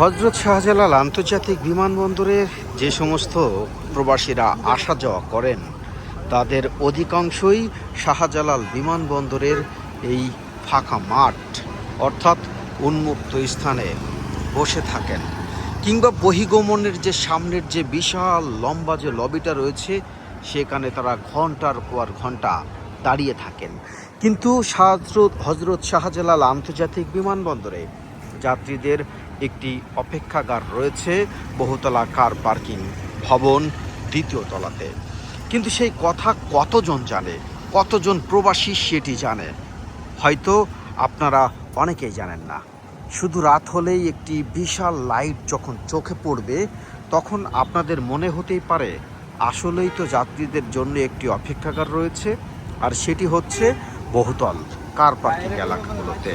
হজরত শাহজালাল আন্তর্জাতিক বিমানবন্দরে যে সমস্ত প্রবাসীরা আসা যাওয়া করেন, তাদের অধিকাংশই শাহজালাল বিমানবন্দরের এই ফাঁকা মাঠ, অর্থাৎ উন্মুক্ত স্থানে বসে থাকেন। কিংবা বহিগমনের যে সামনের যে বিশাল লম্বা যে লবিটা রয়েছে, সেখানে তারা ঘণ্টার পর ঘণ্টা দাঁড়িয়ে থাকেন। কিন্তু হজরত হজরত শাহজালাল আন্তর্জাতিক বিমানবন্দরে যাত্রীদের একটি অপেক্ষাগার রয়েছে, বহুতলা কার পার্কিং ভবন দ্বিতীয় তলাতে। কিন্তু সেই কথা কতজন জানে? কতজন প্রবাসী সেটি জানে? হয়তো আপনারা অনেকেই জানেন না। শুধু রাত হলেই একটি বিশাল লাইট যখন চোখে পড়বে, তখন আপনাদের মনে হতেই পারে, আসলেই তো যাত্রীদের জন্য একটি অপেক্ষাগার রয়েছে, আর সেটি হচ্ছে বহুতল কার পার্কিং এলাকাগুলোতে।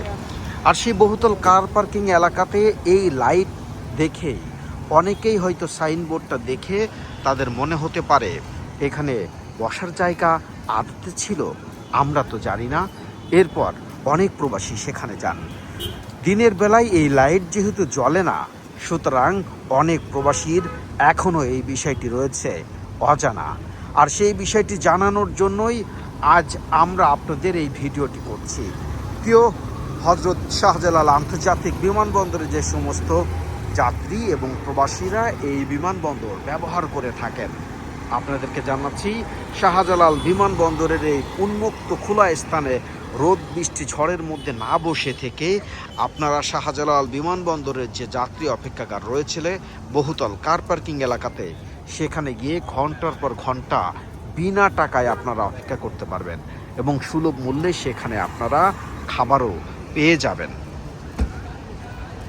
আর সেই বহুতল কার পার্কিং এলাকাতে এই লাইট দেখেই অনেকেই হয়তো সাইনবোর্ডটা দেখে তাদের মনে হতে পারে, এখানে বসার জায়গা আদতে ছিল, আমরা তো জানি না। এরপর অনেক প্রবাসী সেখানে যান। দিনের বেলায় এই লাইট যেহেতু জ্বলে না, সুতরাং অনেক প্রবাসীর এখনও এই বিষয়টি রয়েছে অজানা। আর সেই বিষয়টি জানানোর জন্যই আজ আমরা আপনাদের এই ভিডিওটি করছি। প্রিয় হজরত শাহজালাল আন্তর্জাতিক বিমানবন্দরে যে সমস্ত যাত্রী এবং প্রবাসীরা এই বিমানবন্দর ব্যবহার করে থাকেন, আপনাদেরকে জানাচ্ছি, শাহজালাল বিমানবন্দরের এই উন্মুক্ত খোলা স্থানে রোদ, বৃষ্টি, ঝড়ের মধ্যে না বসে থেকে আপনারা শাহজালাল বিমানবন্দরের যে যাত্রী অপেক্ষাগার রয়েছিল, বহুতল কার পার্কিং এলাকাতে, সেখানে গিয়ে ঘণ্টার পর ঘণ্টা বিনা টাকায় আপনারা অপেক্ষা করতে পারবেন এবং সুলভ মূল্যে সেখানে আপনারা খাবারও পেয়ে যাবেন।